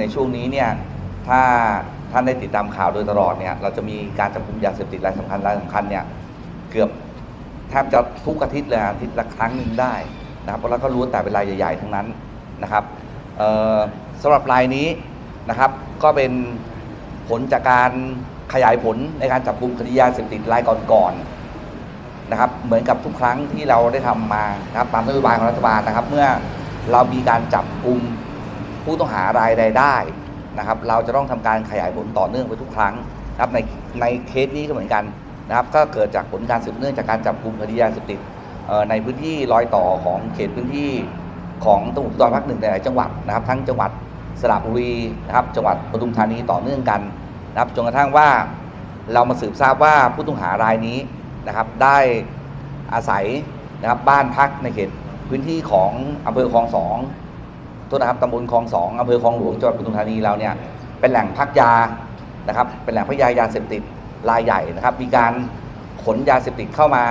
ในช่วงนี้เนี่ยถ้าท่านได้ติดตามข่าวโดยตลอดเนี่ยเราจะมีการจับกลุ่มยาเสพติดรายสำคัญรายสำคัญเนี่ยเกือบแทบจะทุกอาทิตย์เลยอาทิตย์ละครั้งหนึ่งได้นะครับแล้วก็ล้แต่เป็นรายใหญ่ๆทั้งนั้นนะครับสำหรับรายนี้นะครับก็เป็นผลจากการขยายผลในการจับกลุ่มคดียาเสพติดรายก่อนๆนะครับเหมือนกับทุกครั้งที่เราได้ทำมานะครับตามนโยบายของรัฐบาลนะครับ เมื่อเรามีการจับกลุ่ม ผู้ต้องหารายใดได้นะครับ เราจะต้องทำการขยายผลต่อเนื่องไปทุกครั้งนะครับในในเคสนี้ก็เหมือนกันนะครับ ก็เกิดจากผลการสืบเนื่องจากการจับกลุ่มคดียาเสพติดในพื้นที่รอยต่อของเขตพื้นที่ของตำรวจภูธรภาคหนึ่งในหลายจังหวัดนะครับ ทั้งจังหวัดสระบุรีนะครับ จังหวัดปทุมธานีต่อเนื่องกันนะครับจนกระทั่งว่าเรามาสืบทราบว่าผู้ต้องหารายนี้นะครับ ได้อาศัยนะครับบ้านพักในเขตพื้นที่ของอำเภอคลองสอง โทษนะครับตำบลคลองสองอำเภอคลองหลวงจังหวัดปทุมธานีเราเนี่ยเป็นแหล่งพักยานะครับ เป็นแหล่งพักยายาเสพติดรายใหญ่นะครับ มีการขนยาเสพติดเข้ามา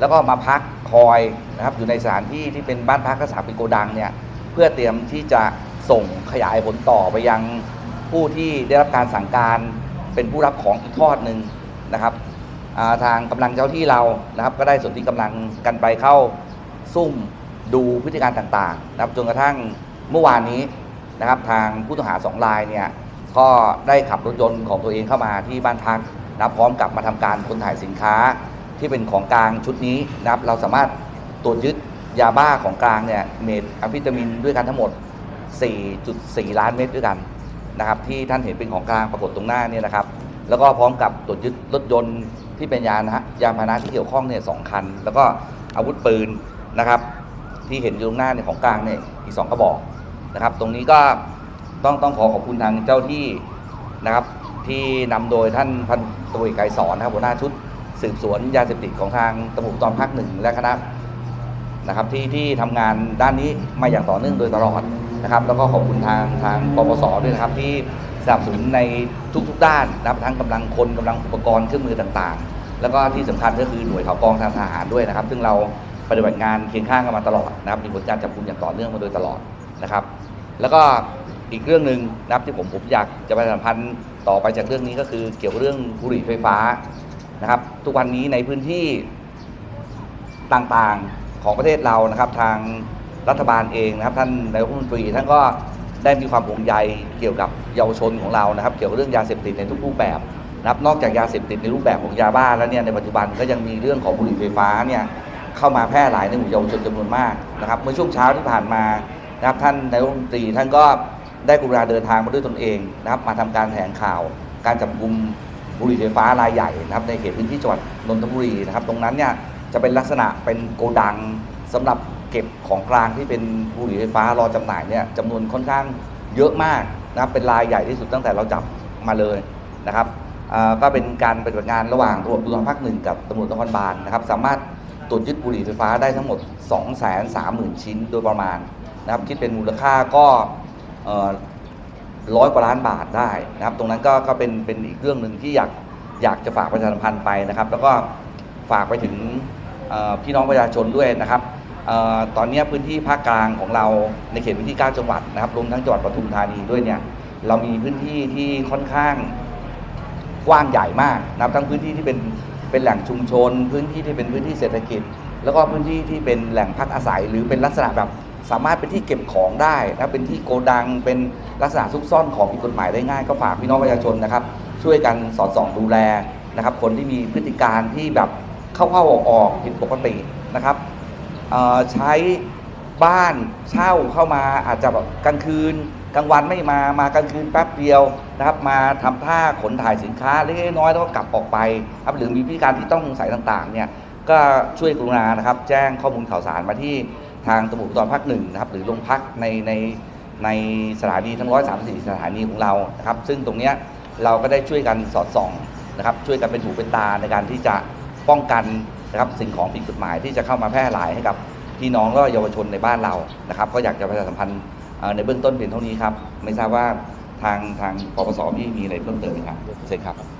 แล้วก็มาพักคอยนะครับอยู่ในสถานที่ที่เป็นบ้านพักกรักษาเป็นโกดังเนี่ยเพื่อเตรียมที่จะส่งขยายผลต่อไปยังผู้ที่ได้รับการสั่งการเป็นผู้รับของอีกทอดหนึ่งนะครับาทางกำลังเจ้าที่เรานะครับ ก็ได้ส่วนที่กำลังกันไปเข้าซุ่มดูพฤติการต่างๆ นะครับจนกระทั่ง เมื่อวานนี้นะครับทางผู้ต้องหาสองรายเนี่ยก็ได้ขับรถยนต์ของตัวเองเข้ามาที่บ้านพักนะครับพร้อมกับมาทำการค้นถ่ายสินค้าที่เป็นของกลางชุดนี้นะครับเราสามารถตรวจยึดยาบ้าของกลางเนี่ยเมทแอมฟิตามินด้วยกันทั้งหมด 4.4 ล้านเม็ดด้วยกันนะครับที่ท่านเห็นเป็นของกลางปรากฏตรงหน้าเนี่ยนะครับ แล้วก็พร้อมกับตรวจยึดรถยนต์ที่เป็นยานะฮะยานพาหนะที่เกี่ยวข้องเนี่ยสองคัน แล้วก็อาวุธปืนนะครับ ที่เห็นอยู่ตรงหน้าเนี่ยของกลางเนี่ยอีกสองกระบอก นะครับ ตรงนี้ก็ต้องต้องขอขอบคุณทางเจ้าที่นะครับ ที่นำโดยท่านพันตรีไกรสอนนะครับหัวหน้าชุด สืบสวนยาเสพติดของทางตำรวจภูธรภาคหนึ่งและคณะนะครับที่ที่ทำงานด้านนี้มาอย่างต่อเนื่องโดยตลอดนะครับ แล้วก็ขอบคุณทางทางปปสด้วยนะครับ ที่สนับสนุนในทุก ๆ ด้านนะครับทั้งกำลังคนกำลังอุปกรณ์เครื่องมือต่างๆ แล้วก็ที่สำคัญก็คือหน่วยข่าวกรองทางทหารด้วยนะครับ ซึ่งเราปฏิบัติงานเคียงข้างกันมาตลอดนะครับมีผลการจับกุมอย่างต่อเนื่องมาโดยตลอดนะครับ แล้วก็อีกเรื่องหนึ่งนะครับที่ผมผมอยากจะประชาสัมพันธ์ต่อไปจากเรื่องนี้ก็คือเกี่ยวกับเรื่องบุหรี่ไฟฟ้านะครับ ทุกวันนี้ในพื้นที่ต่างๆของประเทศเรานะครับ ทางรัฐบาลเองนะครับ ท่านนายกรัฐมนตรีท่านก็ได้มีความห่วงใยเกี่ยวกับเยาวชนของเรานะครับ เกี่ยวกับเรื่องยาเสพติดในทุกรูปแบบนะครับ นอกจากยาเสพติดในรูปแบบของยาบ้าแล้วเนี่ยในปัจจุบันก็ยังมีเรื่องของบุหรี่ไฟฟ้าเนี่ยเข้ามาแพร่หลายในหมู่เยาวชนจำนวนมากนะครับ เมื่อช่วงเช้าที่ผ่านมา นะครับท่านนายกรัฐมนตรีท่านก็ได้กรุณาเดินทางมาด้วยตนเองนะครับ มาทำการแถลงข่าว การจับกลุ่มบุหรี่ไฟฟ้ารายใหญ่นะครับ ในเขตพื้นที่จังหวัดนนทบุรีนะครับ ตรงนั้นเนี่ยจะเป็นลักษณะเป็นโกดังสำหรับเก็บของกลางที่เป็นบุหรี่ไฟฟ้ารอจำหน่ายเนี่ยจำนวนค่อนข้างเยอะมากนะครับเป็นรายใหญ่ที่สุดตั้งแต่เราจับมาเลยนะครับก็เป็นการปฏิบัติงานระหว่างตำรวจภูธรภาคหนึ่งกับตำรวจนครบาลนะครับ สามารถตรวจยึดบุหรี่ไฟฟ้าได้ทั้งหมด 2 3 0 0 0 0 ชิ้นโดยประมาณ นะครับคิดเป็นมูลค่าก็ร้อยกว่าล้านบาทได้นะครับ ตรงนั้นก็ก็เป็นเป็นอีกเรื่องหนึ่งที่อยากอยากจะฝากประชาสัมพันธ์ไปนะครับ แล้วก็ฝากไปถึงพี่น้องประชาชนด้วยนะครับออตอนนี้พื้นที่ภาคกลางของเราในเขตพื้นที่ 9 จังหวัดนะครับรวมทั้งจังหวัดปทุมธานีด้วยเนี่ยเรามีพื้นที่ที่ค่อนข้างกว้างใหญ่มากนะครับทั้งพื้นที่ที่เป็นเป็นแหล่งชุมชน พื้นที่ที่เป็นพื้นที่เศรษฐกิจ แล้วก็พื้นที่ที่เป็นแหล่งพักอาศัย หรือเป็นลักษณะแบบ สามารถเป็นที่เก็บของได้นะเป็นที่โกดังเป็นลักษณะซุกซ่อนของผิดกฎหมายได้ง่าย ก็ฝากพี่น้องประชาชนนะครับ ช่วยกันสอดส่องดูแลนะครับ คนที่มีพฤติการที่แบบเข้าเข้าออกออกผิดปกตินะครับใช้บ้านเช่าเข้ามาอาจจะแบบกลางคืนกลางวันไม่มามากลางคืนแป๊บเดียวนะครับ มาทำท่าขนถ่ายสินค้าเล็กน้อยแล้วก็กลับออกไปครับหรือมีพฤติการที่ต้องสงสัยต่างๆเนี่ยก็ช่วยกรุณานะครับ แจ้งข้อมูลข่าวสารมาที่ ทางตำรวจภูธรภาคหนึ่งนะครับหรือโรงพักในในในสถานีทั้ง134สามสี่สถานีของเรานะครับ ซึ่งตรงเนี้ยเราก็ได้ช่วยกันสอดส่องนะครับ ช่วยกันเป็นหูเป็นตาในการที่จะป้องกันนะครับสิ่งของผิดกฎหมายที่จะเข้ามาแพร่หลายให้กับพี่น้องและเยาวชนในบ้านเรานะครับ ก็อยากจะประชาสัมพันธ์ในเบื้องต้นเพียงเท่านี้ครับ ไม่ทราบว่าทางทางปปสพี่มีอะไรเพิ่มเติมไหมครับเชิญครับ